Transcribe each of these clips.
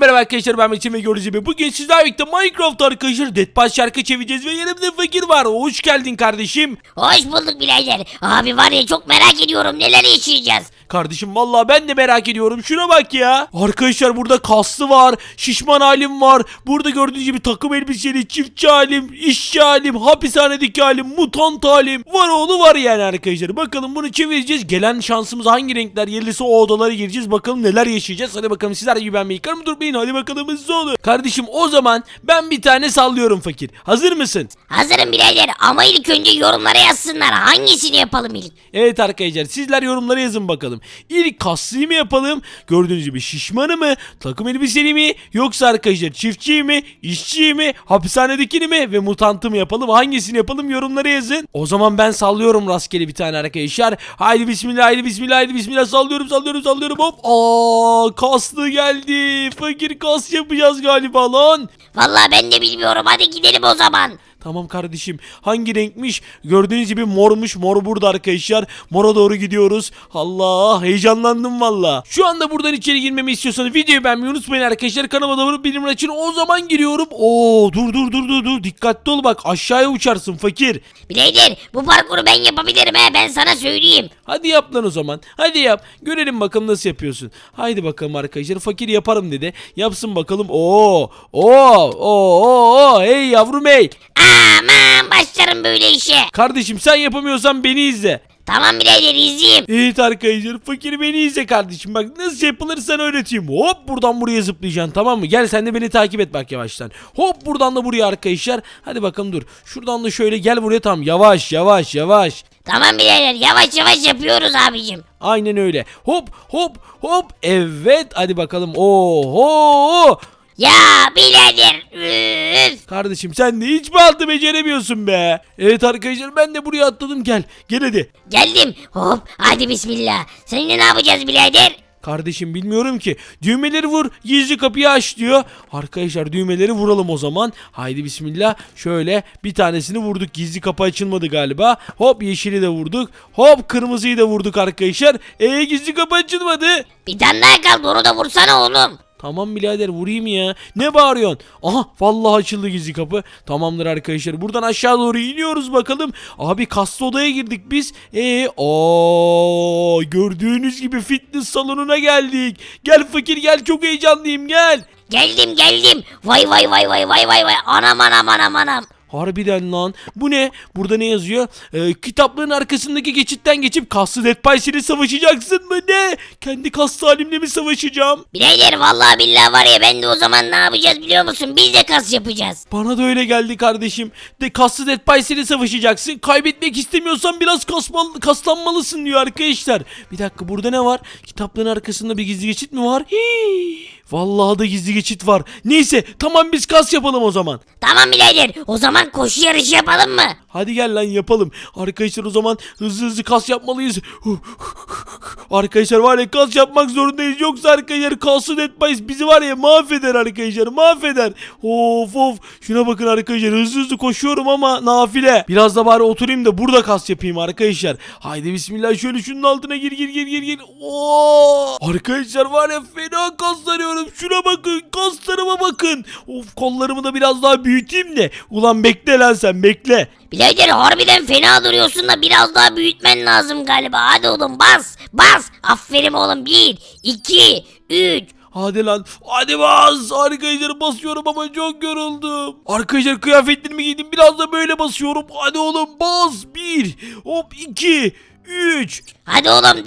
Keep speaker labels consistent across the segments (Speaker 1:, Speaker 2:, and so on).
Speaker 1: merhaba arkadaşlar ben Metin ve gördüğünüz gibi bugün sizlerle birlikte Minecraft arkadaşlar Dead by şarkı çevireceğiz ve yanımda fakir var. Hoş geldin kardeşim.
Speaker 2: Hoş bulduk birader. Abi var ya çok merak ediyorum neler yaşayacağız.
Speaker 1: Kardeşim vallahi ben de merak ediyorum. Şuna bak ya. Arkadaşlar burada kaslı var, şişman halim var. Burada gördüğünüz gibi takım elbiseli, çiftçi halim, işçi halim, hapishanedeki halim, mutant halim. Var oğlu var yani arkadaşlar. Bakalım bunu çevireceğiz. Gelen şansımız hangi renkler gelirse o odalara gireceğiz. Bakalım neler yaşayacağız. Hadi bakalım sizler gibi ben yıkar mı durmayın. Hadi bakalım hızlı olun. Kardeşim o zaman ben bir tane sallıyorum fakir. Hazır mısın?
Speaker 2: Hazırım birader ama ilk önce yorumlara yazsınlar hangisini yapalım ilk.
Speaker 1: Evet arkadaşlar sizler yorumlara yazın bakalım. İlk kaslıyı mı yapalım? Gördüğünüz gibi şişmanı mı? Takım elbiseli mi? Yoksa arkadaşlar çiftçiyi mi? İşçiyi mi? Hapishanedekini mi? Ve mutantı mı yapalım? Hangisini yapalım? Yorumlara yazın. O zaman ben sallıyorum rastgele bir tane arkadaşlar. Haydi bismillah haydi bismillah haydi bismillah sallıyorum sallıyorum sallıyorum hop. Aa kaslı geldi. Fakir kas yapacağız galiba lan.
Speaker 2: Vallahi ben de bilmiyorum hadi gidelim o zaman.
Speaker 1: Tamam kardeşim. Hangi renkmiş? Gördüğünüz gibi mormuş. Mor burada arkadaşlar. Mora doğru gidiyoruz. Allah heyecanlandım valla. Şu anda buradan içeri girmemi istiyorsanız videoyu beğenmeyi unutmayın arkadaşlar. Kanalıma da bildirim açın. O zaman giriyorum. Oo dur dur dur dur dur. Dikkatli ol bak aşağıya uçarsın fakir.
Speaker 2: Birader bu parkuru ben yapabilirim he ben sana söyleyeyim.
Speaker 1: Hadi yap lan o zaman. Hadi yap. Görelim bakalım nasıl yapıyorsun. Haydi bakalım arkadaşlar. Fakir yaparım dedi. Yapsın bakalım. Oo oo oo oo hey yavrum hey.
Speaker 2: Aman başlarım böyle işe.
Speaker 1: Kardeşim sen yapamıyorsan beni izle.
Speaker 2: Tamam birader izleyeyim.
Speaker 1: Evet arkadaşlar fakir beni izle kardeşim. Bak nasıl yapılır sana öğreteyim. Hop buradan buraya zıplayacaksın tamam mı? Gel sen de beni takip et bak yavaştan. Hop buradan da buraya arkadaşlar. Hadi bakalım dur. Şuradan da şöyle gel buraya tamam. Yavaş yavaş yavaş.
Speaker 2: Tamam birader yavaş yavaş yapıyoruz abicim.
Speaker 1: aynen öyle. Hop hop hop. Evet hadi bakalım. Oho
Speaker 2: Ya birader. Üf.
Speaker 1: kardeşim sen de hiç mi altı beceremiyorsun be evet arkadaşlar ben de buraya atladım gel gel hadi
Speaker 2: Geldim. Hop hadi bismillah. Seninle ne yapacağız birader?
Speaker 1: Kardeşim bilmiyorum ki. Düğmeleri vur. Gizli kapıyı aç diyor. Arkadaşlar düğmeleri vuralım o zaman. Haydi bismillah. Şöyle bir tanesini vurduk. Gizli kapı açılmadı galiba. Hop yeşili de vurduk. Hop kırmızıyı da vurduk arkadaşlar. Eee gizli kapı açılmadı.
Speaker 2: Bir tane daha kaldı onu da vursana oğlum.
Speaker 1: Tamam birader vurayım ya. Ne bağırıyorsun? Aha vallahi açıldı gizli kapı. Tamamdır arkadaşlar. Buradan aşağı doğru iniyoruz bakalım. Abi kaslı odaya girdik biz. Ee, o gördüğünüz gibi fitness salonuna geldik. Gel fakir gel çok heyecanlıyım gel.
Speaker 2: Geldim geldim. Vay vay vay vay vay vay vay. Anam anam anam anam.
Speaker 1: Harbiden lan. Bu ne? Burada ne yazıyor? Ee, kitaplığın arkasındaki geçitten geçip kaslı Dead Sleep savaşacaksın mı? Ne? Kendi kaslı halimle mi savaşacağım?
Speaker 2: Birader vallahi billahi var ya ben de o zaman ne yapacağız biliyor musun? Biz de kas yapacağız.
Speaker 1: Bana da öyle geldi kardeşim. De kaslı Dead Sleep savaşacaksın. Kaybetmek istemiyorsan biraz kasmal, kaslanmalısın diyor arkadaşlar. Bir dakika burada ne var? Kitaplığın arkasında bir gizli geçit mi var? Hii. Vallahi da gizli geçit var. Neyse tamam biz kas yapalım o zaman.
Speaker 2: Tamam birader o zaman koşu yarışı yapalım mı?
Speaker 1: Hadi gel lan yapalım. Arkadaşlar o zaman hızlı hızlı kas yapmalıyız. Arkadaşlar var ya kas yapmak zorundayız. Yoksa arkadaşlar kalsın etmeyiz. Bizi var ya mahveder arkadaşlar mahveder. Of of. Şuna bakın arkadaşlar hızlı hızlı koşuyorum ama nafile. Biraz da bari oturayım da burada kas yapayım arkadaşlar. Haydi bismillah şöyle şunun altına gir gir gir gir gir. Oo! Arkadaşlar var ya fena kaslanıyorum. Şuna bakın kaslarıma bakın. Of kollarımı da biraz daha büyüteyim de. Ulan bekle lan sen bekle.
Speaker 2: Birader harbiden fena duruyorsun da biraz daha büyütmen lazım galiba. Hadi oğlum bas bas. Aferin oğlum 1 2 3
Speaker 1: Hadi lan hadi bas arkadaşlar basıyorum ama çok yoruldum Arkadaşlar kıyafetlerimi giydim biraz da böyle basıyorum Hadi oğlum bas bir hop iki üç
Speaker 2: Hadi oğlum 4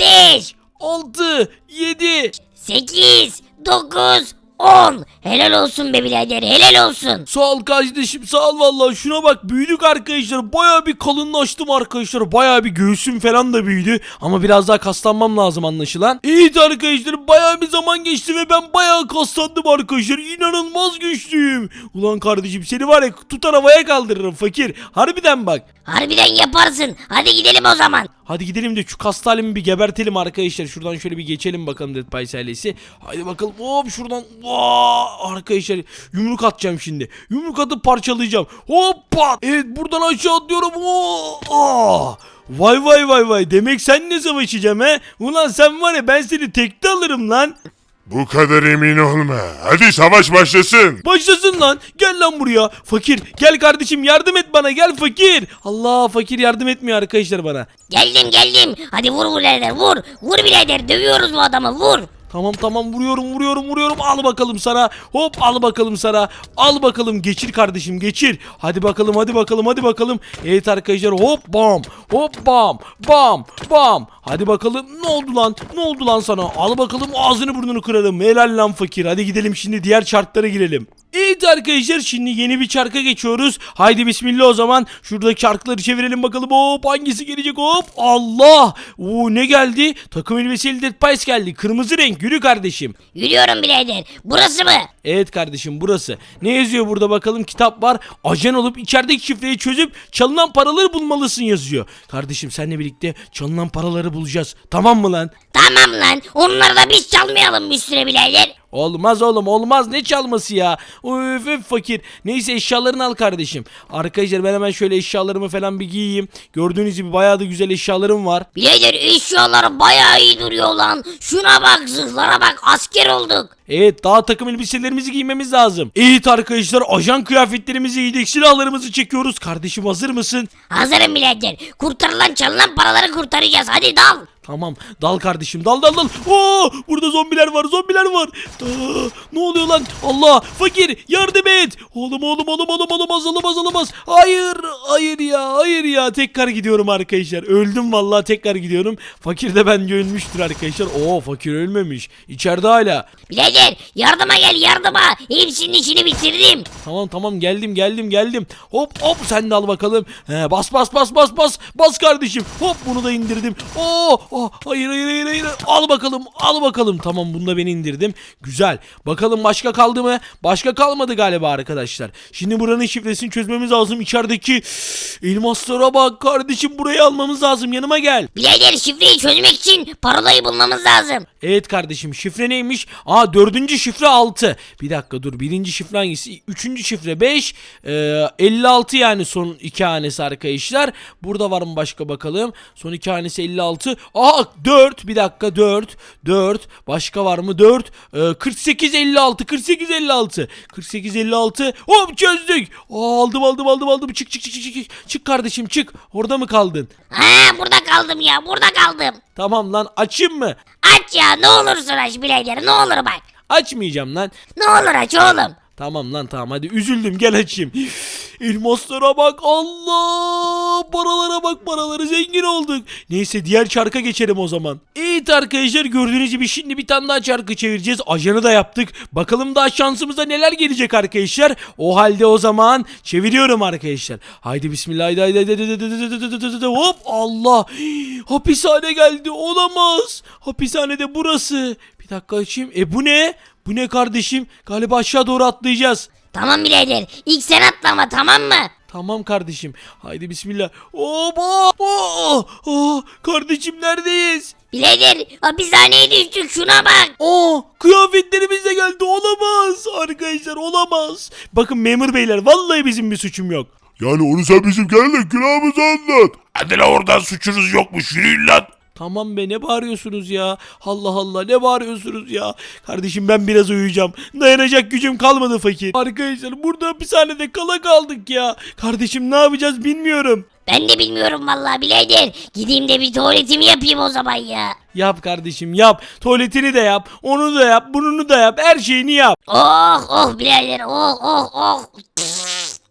Speaker 2: 5
Speaker 1: altı yedi
Speaker 2: 8 9 10 Helal olsun be birader helal olsun.
Speaker 1: Sağ ol kardeşim sağ ol vallahi şuna bak büyüdük arkadaşlar baya bir kalınlaştım arkadaşlar baya bir göğsüm falan da büyüdü ama biraz daha kaslanmam lazım anlaşılan. Evet arkadaşlar baya bir zaman geçti ve ben baya kaslandım arkadaşlar inanılmaz güçlüyüm. Ulan kardeşim seni var ya tutar havaya kaldırırım fakir harbiden bak.
Speaker 2: Harbiden yaparsın. Hadi gidelim o zaman.
Speaker 1: Hadi gidelim de şu kaslı halimi bir gebertelim arkadaşlar. Şuradan şöyle bir geçelim bakalım Dead by ailesi. Haydi bakalım hop şuradan. Vaa! Arkadaşlar yumruk atacağım şimdi. Yumruk atıp parçalayacağım. Hoppa! Evet buradan aşağı atlıyorum. Oo! Aa! Vay vay vay vay. Demek sen ne savaşacağım he? Ulan sen var ya ben seni tekte alırım lan.
Speaker 3: Bu kadar emin olma. Hadi savaş başlasın.
Speaker 1: Başlasın lan. Gel lan buraya. Fakir gel kardeşim yardım et bana gel fakir. Allah fakir yardım etmiyor arkadaşlar bana.
Speaker 2: Geldim geldim. Hadi vur birader vur. Vur birader dövüyoruz bu adamı vur.
Speaker 1: Tamam tamam. Vuruyorum vuruyorum vuruyorum. Al bakalım sana hop al bakalım sana al bakalım. Geçir kardeşim geçir. Hadi bakalım hadi bakalım hadi bakalım. Evet arkadaşlar. Hop bam. Hop bam. Bam bam hadi bakalım ne oldu lan ne oldu lan sana al bakalım ağzını burnunu kırarım helal lan fakir hadi gidelim şimdi diğer çarklara girelim. Evet arkadaşlar şimdi yeni bir çarka geçiyoruz. Haydi bismillah o zaman. Şurada çarkları çevirelim bakalım. Hop hangisi gelecek hop. Allah. Oo ne geldi? Takım elbiseli Dead Pies geldi. Kırmızı renk. Yürü kardeşim.
Speaker 2: Yürüyorum birader. Burası mı?
Speaker 1: Evet kardeşim burası. Ne yazıyor burada bakalım kitap var. Ajan olup içerideki şifreyi çözüp çalınan paraları bulmalısın yazıyor. Kardeşim seninle birlikte çalınan paraları bulacağız. Tamam mı lan?
Speaker 2: Tamam lan. Onları da biz çalmayalım bir süre.
Speaker 1: Olmaz oğlum olmaz ne çalması ya. Üf, üf fakir. Neyse eşyalarını al kardeşim. Arkadaşlar ben hemen şöyle eşyalarımı falan bir giyeyim. Gördüğünüz gibi bayağı da güzel eşyalarım var.
Speaker 2: Birader eşyalar bayağı iyi duruyor lan. Şuna bak zırhlara bak asker olduk.
Speaker 1: Evet daha takım elbiselerimizi giymemiz lazım. Evet arkadaşlar ajan kıyafetlerimizi giydik silahlarımızı çekiyoruz. Kardeşim hazır mısın?
Speaker 2: Hazırım birader. Kurtarılan çalınan paraları kurtaracağız. Hadi dal.
Speaker 1: Tamam dal kardeşim dal dal dal. Oo, burada zombiler var zombiler var. Aa, ne oluyor lan? Allah fakir yardım et. Oğlum oğlum oğlum oğlum olamaz olamaz olamaz. Hayır hayır ya hayır ya tekrar gidiyorum arkadaşlar. Öldüm vallahi tekrar gidiyorum. Fakir de bence ölmüştür arkadaşlar. Oo fakir ölmemiş. İçeride hala.
Speaker 2: Birader yardıma gel yardıma. Hepsinin işini bitirdim.
Speaker 1: Tamam tamam geldim geldim geldim. Hop hop sen de al bakalım. He, bas bas bas bas bas. Bas kardeşim. Hop bunu da indirdim. Oo, oh, hayır hayır hayır hayır. Al bakalım al bakalım. Tamam bunu da ben indirdim. Güzel. Bakalım başka kaldı mı? Başka kalmadı galiba arkadaşlar. Şimdi buranın şifresini çözmemiz lazım. İçerideki elmaslara bak kardeşim burayı almamız lazım. Yanıma gel.
Speaker 2: Birader şifreyi çözmek için parolayı bulmamız lazım.
Speaker 1: Evet kardeşim şifre neymiş? Aa dördüncü şifre 6. Bir dakika dur birinci şifre hangisi? Üçüncü şifre 5. Ee, 56 yani son iki hanesi arkadaşlar. Burada var mı başka bakalım. Son iki hanesi 56. Aa 4 bir dakika 4. 4. Başka var mı 4. Ee, 48 56 48 56. 48 56. Hop çözdük. Aa, aldım aldım aldım aldım. Çık çık çık çık çık. Çık kardeşim çık. Orada mı kaldın?
Speaker 2: Ha burada kaldım ya burada kaldım.
Speaker 1: Tamam lan açayım mı?
Speaker 2: Aç ya ne olursun aç birader ne olur bak.
Speaker 1: Açmayacağım lan.
Speaker 2: Ne olur aç oğlum.
Speaker 1: Tamam lan tamam hadi üzüldüm gel açayım. Elmaslara bak Allah paralara bak paralara zengin olduk. Neyse diğer çarka geçelim o zaman. Evet arkadaşlar gördüğünüz gibi şimdi bir tane daha çarkı çevireceğiz. Ajanı da yaptık. Bakalım daha şansımıza neler gelecek arkadaşlar. O halde o zaman çeviriyorum arkadaşlar. Haydi bismillah haydi haydi haydi haydi, haydi, haydi, haydi, haydi. hop Allah. Hapishane geldi olamaz. Hapishanede burası. Bir dakika açayım. E bu ne? Bu ne kardeşim? Galiba aşağı doğru atlayacağız.
Speaker 2: Tamam birader ilk sen atlama tamam mı?
Speaker 1: Tamam kardeşim. Haydi bismillah. Oba! Oh! Oh! Kardeşim neredeyiz?
Speaker 2: Birader hapishaneye düştük şuna bak.
Speaker 1: Aa, kıyafetlerimiz de geldi. Olamaz. Arkadaşlar olamaz. Bakın memur beyler vallahi bizim bir suçum yok.
Speaker 3: Yani onu sen bizim kendine külahımızı anlat. Hadi la oradan suçunuz yokmuş yürüyün lan.
Speaker 1: Tamam be ne bağırıyorsunuz ya? Allah Allah ne bağırıyorsunuz ya? Kardeşim ben biraz uyuyacağım. Dayanacak gücüm kalmadı fakir. Arkadaşlar burada hapishanede kala kaldık ya. Kardeşim ne yapacağız bilmiyorum.
Speaker 2: Ben de bilmiyorum vallahi birader. Gideyim de bir tuvaletimi yapayım o zaman ya.
Speaker 1: Yap kardeşim yap. Tuvaletini de yap. Onu da yap. Burnunu da yap. Her şeyini yap.
Speaker 2: Oh oh birader oh oh oh.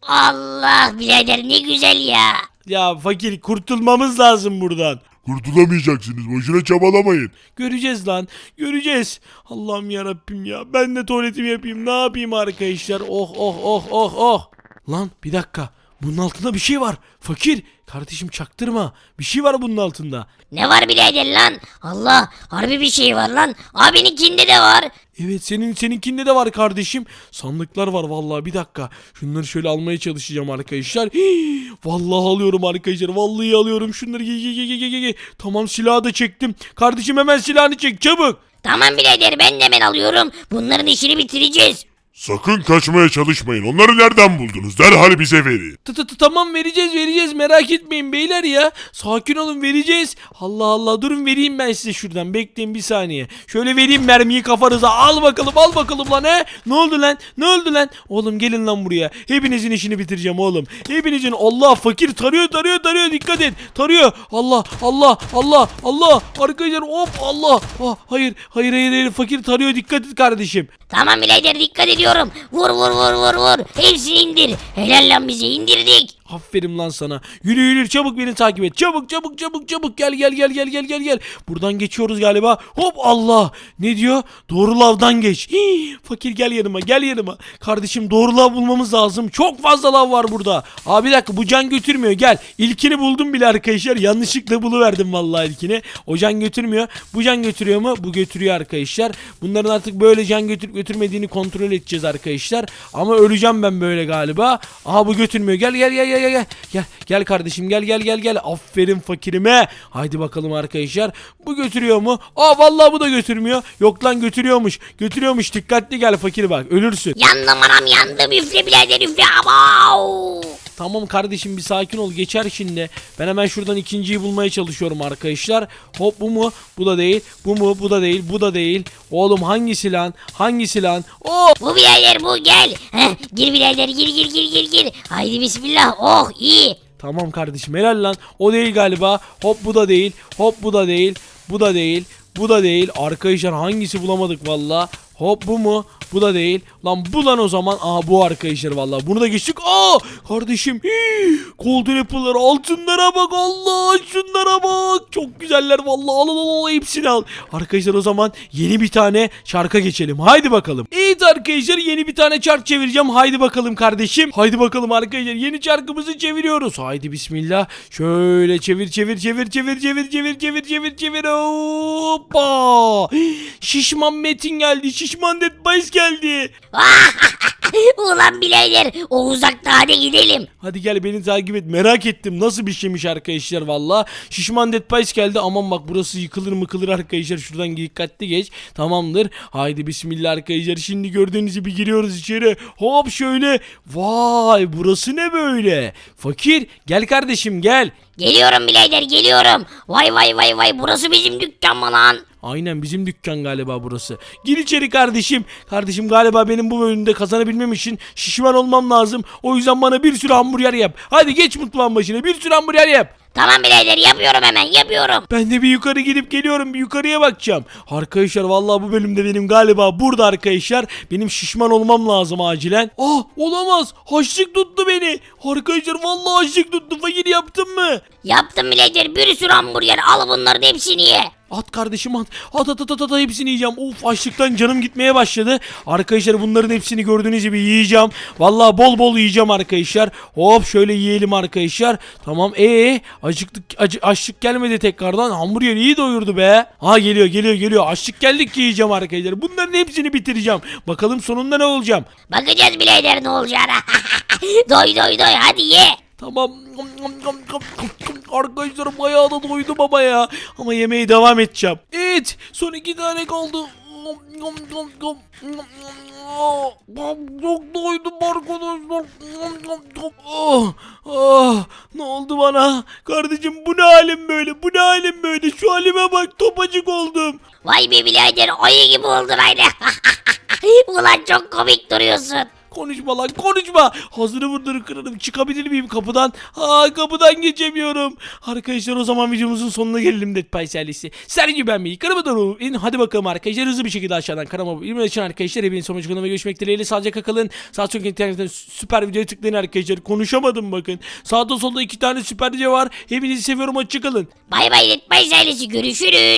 Speaker 2: Allah birader ne güzel ya.
Speaker 1: Ya fakir kurtulmamız lazım buradan.
Speaker 3: Kurtulamayacaksınız boşuna çabalamayın.
Speaker 1: Göreceğiz lan. Göreceğiz. Allah'ım ya Rabbim ya. Ben de tuvaletimi yapayım. Ne yapayım arkadaşlar? Oh oh oh oh oh. Lan bir dakika. Bunun altında bir şey var. Fakir. Kardeşim çaktırma. Bir şey var bunun altında.
Speaker 2: Ne var birader lan? Allah harbi bir şey var lan. Abininkinde de var.
Speaker 1: Evet senin seninkinde de var kardeşim. Sandıklar var vallahi bir dakika. Şunları şöyle almaya çalışacağım arkadaşlar. Hii, vallahi alıyorum arkadaşlar. Vallahi alıyorum şunları. Ge- ge- ge- ge- ge- ge. Tamam silahı da çektim. Kardeşim hemen silahını çek çabuk.
Speaker 2: Tamam birader ben de hemen alıyorum. Bunların işini bitireceğiz.
Speaker 3: Sakın kaçmaya çalışmayın. Onları nereden buldunuz? Derhal bize verin.
Speaker 1: Tı tı tı tamam vereceğiz vereceğiz merak etmeyin beyler ya. Sakin olun vereceğiz. Allah Allah durun vereyim ben size şuradan bekleyin bir saniye. Şöyle vereyim mermiyi kafanıza al bakalım al bakalım lan he. Ne oldu lan ne oldu lan? Oğlum gelin lan buraya. Hepinizin işini bitireceğim oğlum. Hepinizin Allah fakir tarıyor tarıyor tarıyor dikkat et. Tarıyor. Allah Allah Allah Allah. Arkadaşlar hop Allah. Ah, hayır hayır hayır hayır fakir tarıyor dikkat et kardeşim.
Speaker 2: Tamam birader dikkat ediyorum. Vur vur vur vur vur. Hepsini indir. Helal lan bize indirdik.
Speaker 1: Aferin lan sana. Yürü yürü çabuk beni takip et. Çabuk çabuk çabuk çabuk gel gel gel gel gel gel gel. Buradan geçiyoruz galiba. Hop Allah. Ne diyor? Doğru lavdan geç. Hii, fakir gel yanıma gel yanıma. Kardeşim doğru lav bulmamız lazım. Çok fazla lav var burada. Abi bir dakika bu can götürmüyor gel. İlkini buldum bile arkadaşlar. Yanlışlıkla buluverdim vallahi ilkini. O can götürmüyor. Bu can götürüyor mu? Bu götürüyor arkadaşlar. Bunların artık böyle can götürüp götürmediğini kontrol edeceğiz arkadaşlar. Ama öleceğim ben böyle galiba. Aha bu götürmüyor. Gel gel gel gel gel gel. Gel gel kardeşim gel gel gel gel. Aferin fakirime. Haydi bakalım arkadaşlar. Bu götürüyor mu? Aa vallahi bu da götürmüyor. Yok lan götürüyormuş. Götürüyormuş. Dikkatli gel fakir bak. Ölürsün.
Speaker 2: Yandım anam yandım. Üfle birader üfle. Abav.
Speaker 1: Tamam kardeşim bir sakin ol geçer şimdi. Ben hemen şuradan ikinciyi bulmaya çalışıyorum arkadaşlar. Hop bu mu? Bu da değil. Bu mu? Bu da değil. Bu da değil. Oğlum hangisi lan? Hangisi lan? Oh!
Speaker 2: Bu birader bu gel. Heh, gir birader gir gir gir gir gir. Haydi bismillah. Oh iyi.
Speaker 1: Tamam kardeşim helal lan. O değil galiba. Hop bu da değil. Hop bu da değil. Bu da değil. Bu da değil. Arkadaşlar hangisi bulamadık valla. Hop bu mu? Bu da değil. Lan bu lan o zaman. Aha bu arkadaşlar valla. Bunu da geçtik. Aa kardeşim. Hii, Golden Apple'lar altınlara bak Allah. Şunlara bak. Çok güzeller valla. Al al al hepsini al. Arkadaşlar o zaman yeni bir tane çarka geçelim. Haydi bakalım. Evet arkadaşlar yeni bir tane çark çevireceğim. Haydi bakalım kardeşim. Haydi bakalım arkadaşlar. Yeni çarkımızı çeviriyoruz. Haydi bismillah. Şöyle çevir çevir çevir çevir çevir çevir çevir çevir çevir. Hoppa. Şişman Metin geldi. Şişman Dead Boys.
Speaker 2: Ulan birader o uzakta hadi gidelim.
Speaker 1: Hadi gel beni takip et. Merak ettim nasıl bir şeymiş arkadaşlar valla. Şişman Dead Pies geldi. Aman bak burası yıkılır mıkılır arkadaşlar. Şuradan dikkatli geç. Tamamdır. Haydi bismillah arkadaşlar. Şimdi gördüğünüz gibi giriyoruz içeri. Hop şöyle. Vay burası ne böyle? Fakir gel kardeşim gel.
Speaker 2: Geliyorum birader geliyorum. Vay vay vay vay burası bizim dükkan mı lan?
Speaker 1: Aynen bizim dükkan galiba burası. Gir içeri kardeşim. Kardeşim galiba benim bu bölümde kazanabilmem için şişman olmam lazım. O yüzden bana bir sürü hamburger yap. Hadi geç mutfağın başına bir sürü hamburger yap.
Speaker 2: Tamam birader yapıyorum hemen yapıyorum.
Speaker 1: Ben de bir yukarı gidip geliyorum. Bir yukarıya bakacağım. Arkadaşlar vallahi bu bölümde benim galiba burada arkadaşlar. Benim şişman olmam lazım acilen. Ah olamaz. Haçlık tuttu beni. Arkadaşlar vallahi haçlık tuttu. Fakir yaptın mı?
Speaker 2: Yaptım birader bir sürü hamburger al bunların hepsini ye.
Speaker 1: At kardeşim at. At at at at, at hepsini yiyeceğim. Of açlıktan canım gitmeye başladı. Arkadaşlar bunların hepsini gördüğünüz gibi yiyeceğim. Vallahi bol bol yiyeceğim arkadaşlar. Hop şöyle yiyelim arkadaşlar. Tamam ee acıktık acı, açlık gelmedi tekrardan. Hamburger iyi doyurdu be. Ha geliyor geliyor geliyor. Açlık geldik ki yiyeceğim arkadaşlar. Bunların hepsini bitireceğim. Bakalım sonunda ne olacağım.
Speaker 2: Bakacağız birader ne olacağına. doy doy doy hadi ye.
Speaker 1: Tamam. Arkadaşlar bayağı da doydum ama ya. Ama yemeğe devam edeceğim. Evet. Son iki tane kaldı. Çok doydum arkadaşlar. Oh, oh, ne oldu bana? Kardeşim bu ne halim böyle? Bu ne halim böyle? Şu halime bak topacık oldum.
Speaker 2: Vay be birader ayı gibi oldun aynı. Ulan çok komik duruyorsun.
Speaker 1: Konuşma lan konuşma. Hazırı vurduru kırarım. Çıkabilir miyim kapıdan? Ha kapıdan geçemiyorum. Arkadaşlar o zaman videomuzun sonuna gelelim Dead Pies ailesi. Sergi beğenmeyi, kanalıma da olun. Hadi bakalım arkadaşlar hızlı bir şekilde aşağıdan kanalıma abone için arkadaşlar. Hepiniz sonraki kanalına görüşmek dileğiyle. Sağlıcakla kalın. Sağ çok internetten süper videoya tıklayın arkadaşlar. Konuşamadım bakın. Sağda solda iki tane süper video var. Hepinizi seviyorum. Hoşçakalın.
Speaker 2: Bay bay Dead Pies ailesi görüşürüz.